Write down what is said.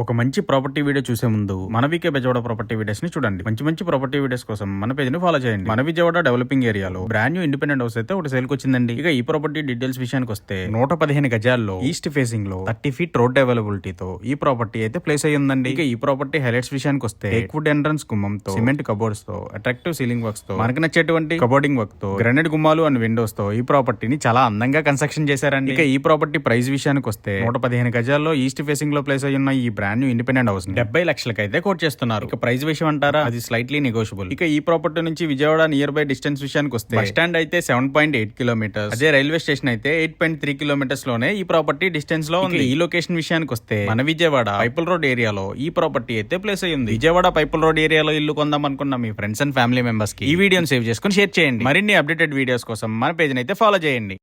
ఒక మంచి property video చూసే ముందు మన వీకే బెజవాడ ప్రాపర్టీ వీడియోస్ని చూడండి. మంచి మంచి ప్రాపర్టీ వీడియోస్ కోసం మన పేజ్ని ఫాలో చేయండి. మన విజయవాడ డెవలపింగ్ ఏరియాలో బ్రాండ్ న్యూ ఇండిపెండెంట్ హౌస్ అయితే ఒకటి సేల్ వచ్చిందండి. ఇక ఈ ప్రాపర్టీ డీటెయిల్స్ విషయానికి వస్తే నూట పదిహేను గజాల్లో ఈస్ట్ ఫేసింగ్లో థర్టీ ఫీట్ రోడ్ అవైలబిలిటీతో ఈ ప్రాపర్టీ అయితే ప్లేస్ అయ్యిందండి ఇక ఈ ప్రాపర్టీ హైలైట్స్ విషయానికి వస్తే వుడ్ ఎంట్రన్స్ గుమ్మంతో సిమెంట్ కబోర్డ్స్తో అట్రాక్టివ్ సీలింగ్ వర్క్స్తో మనకు నచ్చేటువంటి కబోర్డింగ్ వర్క్తో గ్రానైట్ గుమ్మాలు అండ్ విండోస్తో ఈ ప్రాపర్టీని చాలా అందంగా కన్స్ట్రక్షన్ చేశారండి. ఇక ఈ ప్రాపర్టీ ప్రైస్ విషయానికి వస్తే నూట పదిహేను గజాల్లో ఈస్ట్ ఫేసింగ్లో ప్లేస్ అయ్యున్న ఉన్న ఈ బ్రాండ్ న్యూ ఇండిపెండెంట్ హౌస్ డెబ్బై లక్షలకి అయితే కోట్ చేస్తున్నారు. ఇక ప్రైస్ విషయం అంటారా? అది స్లైట్లీ నెగోషియబుల్ ఇక ఈ ప్రాపర్టీ నుంచి విజయవాడ నియర్ బై డిస్టెన్స్ విషయానికి వస్తే బస్ స్టాండ్ అయితే సెవెన్ పాయింట్ ఎయిట్ కిలోమీటర్స్ అదే రైల్వే స్టేషన్ అయితే ఎయిట్ పాయింట్ త్రీ కిలోమీటర్స్లోనే ఈ ప్రాపర్టీ డిస్టెన్స్లో ఉంది. ఈ లొకేషన్ విషయానికి వస్తే మన విజయవాడ పైపుల్ రోడ్ ఏరియాలో ఈ ప్రాపర్టీ అయితే ప్లేస్ అయ్యి ఉంది. విజయవాడ పైపుల్ రోడ్ ఏరియాలో ఇల్లు కొందాం అనుకున్న మీ ఫ్రెండ్స్ అండ్ ఫ్యామిలీ మెంబర్స్కి ఈ వీడియోని సేవ్ చేసుకుని షేర్ చేయండి. మరిన్ని అప్డేటెడ్ వీడియోస్ కోసం మన పేజ్ అయితే ఫాలో చేయండి.